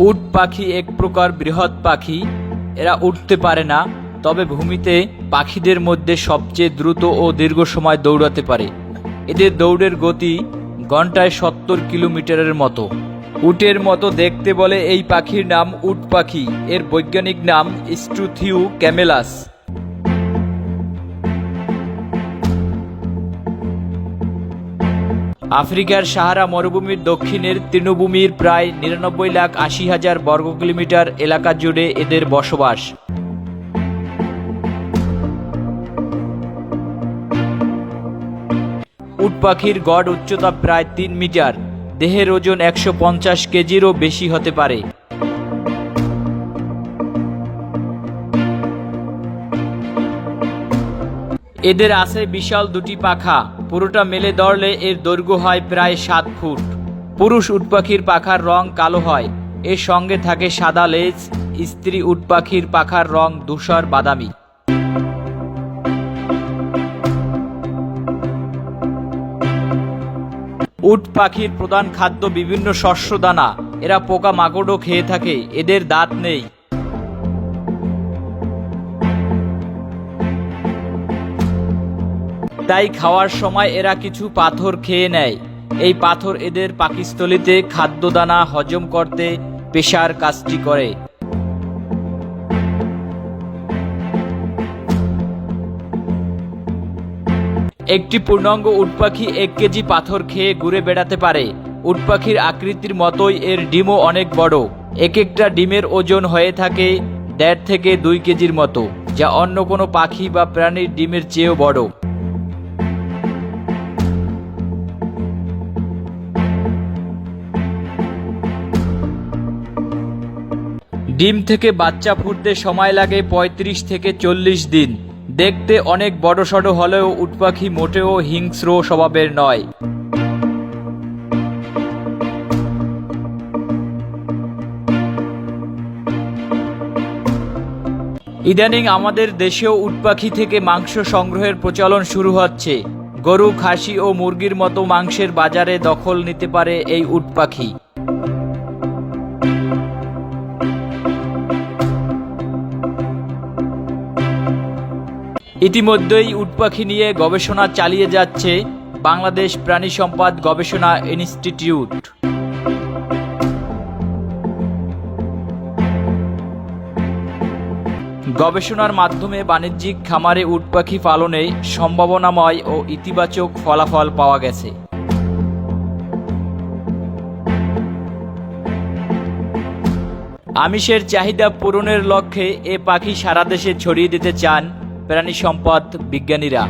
উট পাখি এক প্রকার বৃহৎ পাখি। এরা উঠতে পারে না, তবে ভূমিতে পাখিদের মধ্যে সবচেয়ে দ্রুত ও দীর্ঘ সময় দৌড়াতে পারে। এদের দৌড়ের গতি ঘন্টায় সত্তর কিলোমিটারের মতো। উটের মতো দেখতে বলে এই পাখির নাম উট পাখি। এর বৈজ্ঞানিক নাম স্টুথিউ ক্যামেলাস। আফ্রিকার সাহারা মরুভূমির দক্ষিণের তৃণভূমির প্রায় নিরানব্বই লাখ আশি হাজার বর্গ কিলোমিটার এলাকা জুড়ে এদের বসবাস। উট পাখির গড় উচ্চতা প্রায় তিন মিটার। দেহের ওজন একশো পঞ্চাশ কেজিরও বেশি হতে পারে। এদের আছে বিশাল দুটি পাখা। পুরোটা মেলে ধরলে এর দৈর্ঘ্য হয় প্রায় সাত ফুট। পুরুষ উটপাখির পাখার রং কালো হয়। এর সঙ্গে থাকে সাদা লেজ। স্ত্রী উটপাখির পাখার রং ধূসর বাদামি। উট পাখির প্রধান খাদ্য বিভিন্ন শস্য দানা। এরা পোকা মাকড়ও খেয়ে থাকে। এদের দাঁত নেই। তাই খাওয়ার সময় এরা কিছু পাথর খেয়ে নেয়। এই পাথর এদের পাকিস্থলিতে খাদ্যদানা হজম করতে পেশার কাজটি করে। একটি পূর্ণাঙ্গ উটপাখি এক কেজি পাথর খেয়ে ঘুরে বেড়াতে পারে। উটপাখির আকৃতির মতোই এর ডিমও অনেক বড়। এক একটা ডিমের ওজন হয়ে থাকে দেড় থেকে দুই কেজির মতো, যা অন্য কোনো পাখি বা প্রাণীর ডিমের চেয়েও বড়। ডিম থেকে বাচ্চা ফুটতে সময় লাগে ৩৫ থেকে চল্লিশ দিন। দেখতে অনেক বড় সড় হলেও উটপাখি মোটেও হিংস্র স্বভাবের নয়। ইদানিং আমাদের দেশেও উটপাখি থেকে মাংস সংগ্রহের প্রচলন শুরু হচ্ছে। গরু, খাসি ও মুরগির মতো মাংসের বাজারে দখল নিতে পারে এই উটপাখি। ইতিমধ্যেই উটপাখি নিয়ে গবেষণা চালিয়ে যাচ্ছে বাংলাদেশ প্রাণী সম্পদ গবেষণা ইনস্টিটিউট। গবেষণার মাধ্যমে বাণিজ্যিক খামারে উটপাখি পালনে সম্ভাবনাময় ও ইতিবাচক ফলাফল পাওয়া গেছে। আমিষের চাহিদা পূরণের লক্ষ্যে এ পাখি সারা দেশে ছড়িয়ে দিতে চান প্রাণী সম্পদ বিজ্ঞানীরা।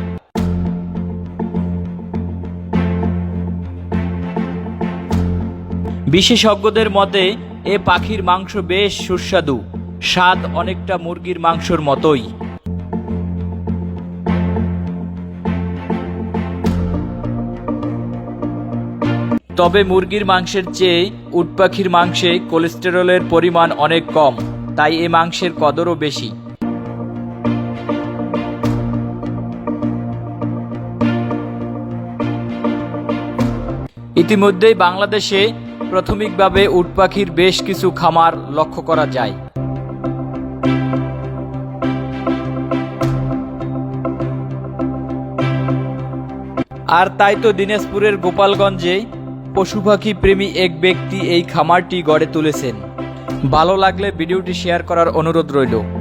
বিশেষজ্ঞদের মতে, এ পাখির মাংস বেশ সুস্বাদু। স্বাদ অনেকটা মুরগির মাংসর মতোই। তবে মুরগির মাংসের চেয়ে উটপাখির মাংসে কোলেস্টেরলের পরিমাণ অনেক কম, তাই এ মাংসের কদরও বেশি। ইতিমধ্যেই বাংলাদেশে প্রাথমিকভাবে উটপাখির বেশ কিছু খামার লক্ষ্য করা যায়। আর তাই তো দিনাজপুরের গোপালগঞ্জে পশু পাখি প্রেমী এক ব্যক্তি এই খামারটি গড়ে তুলেছেন। ভালো লাগলে ভিডিওটি শেয়ার করার অনুরোধ রইল।